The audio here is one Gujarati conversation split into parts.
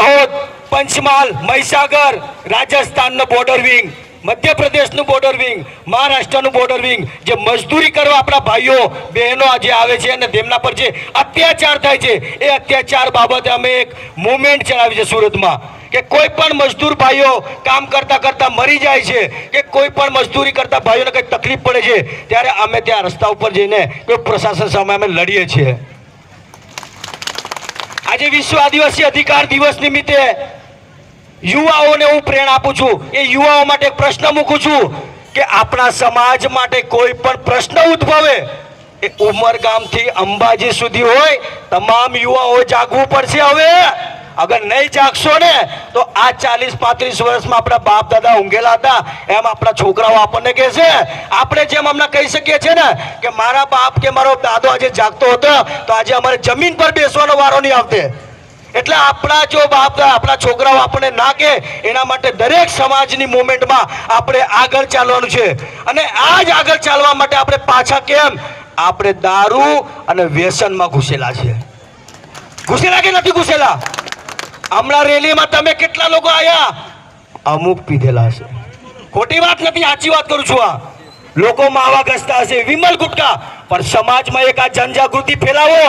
દાહોદ, પંચમહાલ, મહીસાગર, રાજસ્થાનનું બોર્ડર વિંગ મધ્યપ્રદેશનું બોર્ડર વિંગ મહારાષ્ટ્રનું બોર્ડર વિંગ જે મજદૂરી કરવા આપણા ભાઈઓ, બહેનો આજે આવે છે અને તેમના પર જે અત્યાચાર થાય છે, એ અત્યાચાર બાબતે અમે એક મુવમેન્ટ ચલાવી છે સુરતમાં. કે કોઈ પણ મજદૂર ભાઈઓ કામ કરતા કરતા મરી જાય છે, કે કોઈ પણ મજદૂરી કરતા ભાઈઓને કંઈક તકલીફ પડે છે, ત્યારે અમે ત્યાં રસ્તા ઉપર જઈને કોઈ પ્રશાસન સામે અમે લડીએ છીએ. આજે વિશ્વ આદિવાસી અધિકાર દિવસ નિમિત્તે યુવાઓને હું પ્રેરણા આપું છું. એ યુવાઓ માટે પ્રશ્ન મૂકું છું કે આપણા સમાજ માટે કોઈ પણ પ્રશ્ન ઉદ્ભવે, એ ઉમરગામથી અંબાજી સુધી હોય, તમામ યુવાઓ જાગવું પડશે હવે. અગર નહીં જાગશો ને, તો આ ચાલીસ પાંત્રીસ વર્ષમાં આપણા બાપ દાદા ઊંઘેલા હતા. એમ આપણા છોકરાઓ આપણને કહેશે આપણે જેમ હમણાં કહી શકીએ છીએ ને, કે મારા બાપ કે મારો દાદો આજે જાગતો હતો, તો આજે અમારે જમીન પર બેસવાનો વારો નહીં આવતે. એટલે આપણા જો બાપ આપણા છોકરાઓ આપણને ના કે એના માટે દરેક સમાજની મુવમેન્ટમાં આપણે આગળ ચાલવાનું છે. અને આ જ આગળ ચાલવા માટે આપણે પાછા કેમ? આપણે દારૂ અને વ્યસનમાં ઘૂસેલા છે ઘૂસેલા કે નથી ઘૂસેલા? હમણાં રેલીમાં તમે કેટલા લોકો આવ્યા અમુક પીધેલા હશે. ખોટી વાત નથી સાચી વાત કરું છું આ. લોકો માવા ઘસતા હશે વિમલ ગુટકા. પણ સમાજમાં એક આ જનજાગૃતિ ફેલાવો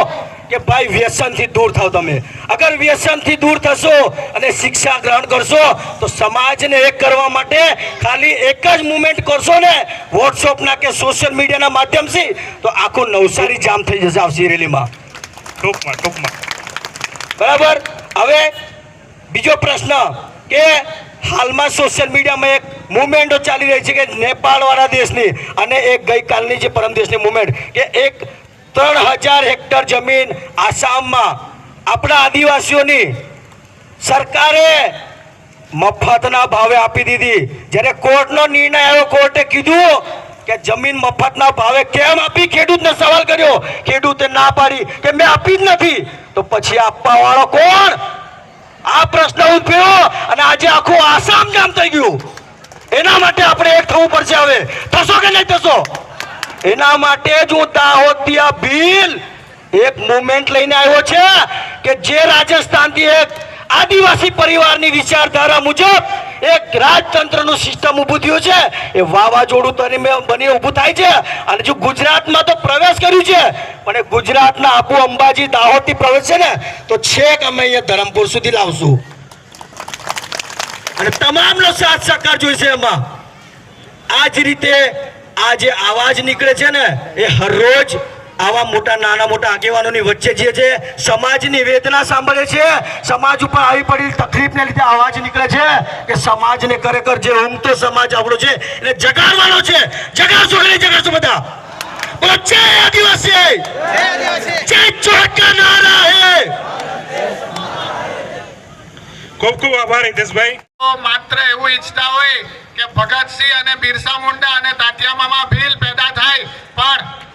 કે ભાઈ વ્યસનથી દૂર થાવ તમે. અગર વ્યસનથી દૂર થશો અને શિક્ષા ગ્રહણ કરશો તો સમાજને એક કરવા માટે ખાલી એક જ મુવમેન્ટ કરશો ને વોટ્સઅપના કે સોશિયલ મીડિયાના માધ્યમથી તો આખું નવસારી જામ થઈ જશે આવશે રેલીમાં. ટૂંકમાં ટૂંકમાં. બરાબર? હવે બીજો પ્રશ્ન કે હાલમાં સોશિયલ મીડિયામાં એક મુવમેન્ટો ચાલી રહી છે કે નેપાળવાળા દેશની અને એક ગઈકાલની જે પરમ દેશની મુવમેન્ટ કે એક ત્રણ હજાર હેક્ટર જમીન આસામમાં આપણા આદિવાસીઓની સરકારે મફતના ભાવે આપી દીધી. જ્યારે કોર્ટનો નિર્ણય આવ્યો, કોર્ટે કીધું કે જમીન મફતના ભાવે કેમ આપી? ખેડૂતને સવાલ કર્યો. ખેડૂતે ના પાડી કે મેં આપી જ નથી. તો પછી આપવા વાળો કોણ? આ પ્રશ્ન ઉદ્ભવ્યો અને આજે આખું આસામ જામ થઈ ગયું. એના માટે આપણે એક થવું પડશે હવે. થશો કે નહીં થશો? એના માટે જ હું દાહોદિયા ભીલ એક મુવમેન્ટ લઈને આવ્યો છે કે જે રાજસ્થાનથી એક આદિવાસી પરિવારની વિચારધારા મુજબ એક રાજતંત્રનું સિસ્ટમ ઊભું થયું છે. એ વાવાઝોડું તરીકે બની ઊભું થાય છે. અને જો ગુજરાતમાં તો પ્રવેશ કર્યું છે. પણ એ ગુજરાતના આબુ અંબાજી દાહોદથી પ્રવેશ છે ને, તો છેક અમે અહીંયા ધરમપુર સુધી લાવશું. અને તમામનો સાથ સહકાર જોઈશે એમાં. આ જ રીતે આ જે આવાજ નીકળે છે ને, એ હરરોજ આવા મોટા નાના મોટા આગેવાનોની વચ્ચે જે છે સમાજની વેદના સાંભળે છે. સમાજ ઉપર આવી પડેલી તકલીફને લીધે અવાજ નીકળે છે કે સમાજને ખરેખર જે ઉમતો સમાજ આપણો છે એને જગાડવાનો છે. જગાડશો કે નહીં જગાડશો બધા? બોલો જય આદિવાસી! જય ચોટકા નારા હે! ખૂબ ખૂબ આભાર હિતેશભાઈ. માત્ર એવું ઈચ્છતા હોય કે ભગતસિંહ અને બિરસા મુંડા અને તાત્યામામાં ભીલ પેદા થાય પણ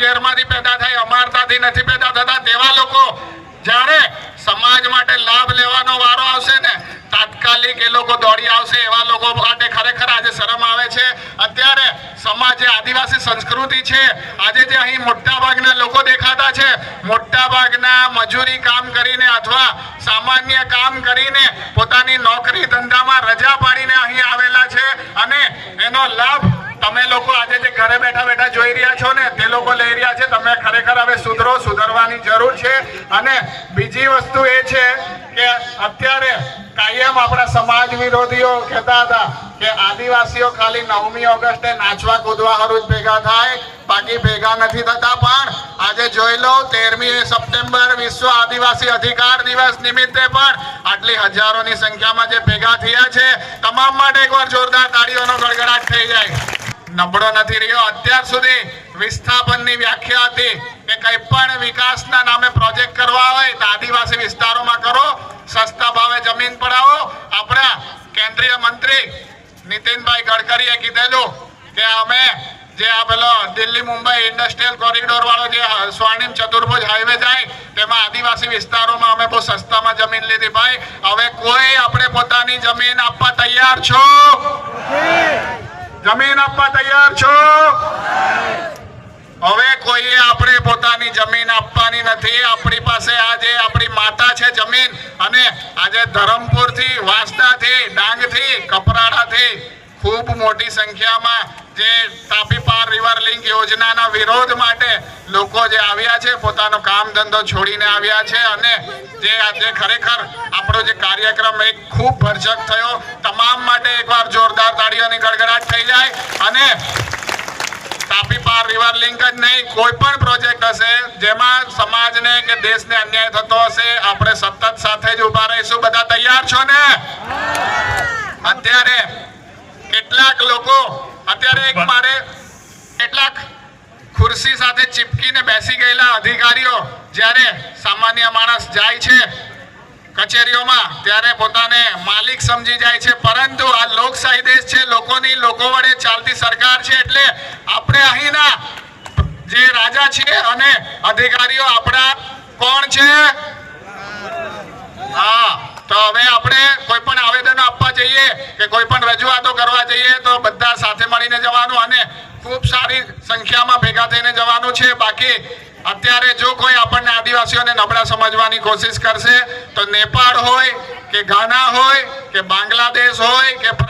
ઝેરમાંથી પેદા થાય, અમારતાથી નથી પેદા થતા. તેવા લોકો જ્યારે સમાજ માટે લાભ લેવાનો વારો આવશે ને, તાત્કાલિક એ લોકો દોડી આવશે. એવા લોકો માટે ખરેખર આજે શરમ આવે છે. અત્યારે સમાજ આદિવાસી સંસ્કૃતિ છે, આજે જે અહીં મોટા ભાગના લોકો દેખાતા છે મોટા ભાગના મજૂરી કામ કરીને અથવા સામાન્ય કામ કરીને પોતાની નોકરી ધંધામાં રજા પાડીને અહીં આવેલા છે. અને એનો લાભ તમે લોકો આજે જે ઘરે બેઠા બેઠા જોઈ રહ્યા છો ને, તે લોકો લઈ રહ્યા છે. તમે ખરેખર હવે સુધરો, સુધરવાની જરૂર છે. અને બીજી વસ્તુ એ છે કે અત્યારે કાયમ આપણા સમાજ વિરોધીઓ કહેતા હતા કે આદિવાસીઓ ખાલી નવમી ઓગસ્ટે નાચવા, કૂદવા હરું જ ભેગા થાય. બાકી ભેગા નથી થતા. પણ આજે જોઈ લો, તેરમી સપ્ટેમ્બર વિશ્વ આદિવાસી અધિકાર દિવસ નિમિત્તે પણ આટલી હજારોની સંખ્યામાં જે ભેગા થયા છે, તમામ માટે એકવાર જોરદાર તાળીઓનો ગડગડાટ થઈ જાય. નબળો નથી રહ્યો. અત્યાર સુધી વિસ્થાપનની વ્યાખ્યા હતી કે કંઈ પણ વિકાસના નામે પ્રોજેક્ટ કરવા હોય તો આદિવાસી વિસ્તારોમાં કરો, સસ્તા ભાવે જમીન પડાવો. આપણા કેન્દ્રીય મંત્રી નીતિનભાઈ ગડકરીએ કીધેલું કે અમે જે આ પેલો દિલ્હી મુંબઈ ઇન્ડસ્ટ્રીયલ કોરિડોર વાળો જે સ્વર્ણિમ ચતુર્ભુજ હાઈવે જાય, તેમાં આદિવાસી વિસ્તારોમાં અમે બહુ સસ્તામાં જમીન લીધી. ભાઈ, હવે કોઈ આપણે પોતાની જમીન આપવા તૈયાર છો? જમીન આપવા તૈયાર છો? હવે કોઈએ આપણે પોતાની જમીન આપવાની નથી. આપણી પાસે આજે આપણી માતા છે જમીન અને આજે ધરમપુરથી વાંસદાથી, ડાંગથી, કપરાડાથી ખૂબ મોટી સંખ્યામાં જે તાપી પાર રિવર લિંક યોજનાના વિરોધ માટે લોકો જે આવ્યા છે પોતાનો કામ ધંધો છોડીને આવ્યા છે અને જે આજે ખરેખર આપણો જે કાર્યક્રમ એક ખૂબ ભરચક થયો. તમામ માટે એકવાર જોરદાર તાળીઓની ગડગડાટ થઈ જાય અને તાપી પાર રિવર લિંક જ નહીં કોઈ પણ પ્રોજેક્ટ હશે જેમાં સમાજને કે દેશને અન્યાય થતો હશે આપણે સતત સાથે જ ઊભા રહીશું. બધા તૈયાર છો ને? અત્યારે કેટલાક લોકો અત્યારે એક મારે કેટલાક ખુરશી સાથે ચીપકીને બેસી ગયેલા અધિકારીઓ જ્યારે સામાન્ય માણસ જાય છે કચેરીઓમાં, ત્યારે પોતાને માલિક સમજી જાય છે. પરંતુ આ લોકશાહી દેશ છે, લોકોની લોકો વડે ચાલતી સરકાર છે, એટલે આપણે અહીંના જે રાજા છે અને અધિકારીઓ આપણા કોણ છે? હા. તો હવે આપણે કોઈ પણ આવેદનો આપવા જઈએ કે કોઈ પણ રજૂઆતો કરવા જઈએ તો બધા સાથે મળીને જવાનું અને ખૂબ સારી સંખ્યામાં ભેગા થઈને જવાનું છે. બાકી અત્યારે જો કોઈ આપણને આદિવાસીઓને નબળા સમજવાની કોશિશ કરશે તો નેપાળ હોય કે ગાના હોય કે બાંગ્લાદેશ હોય કે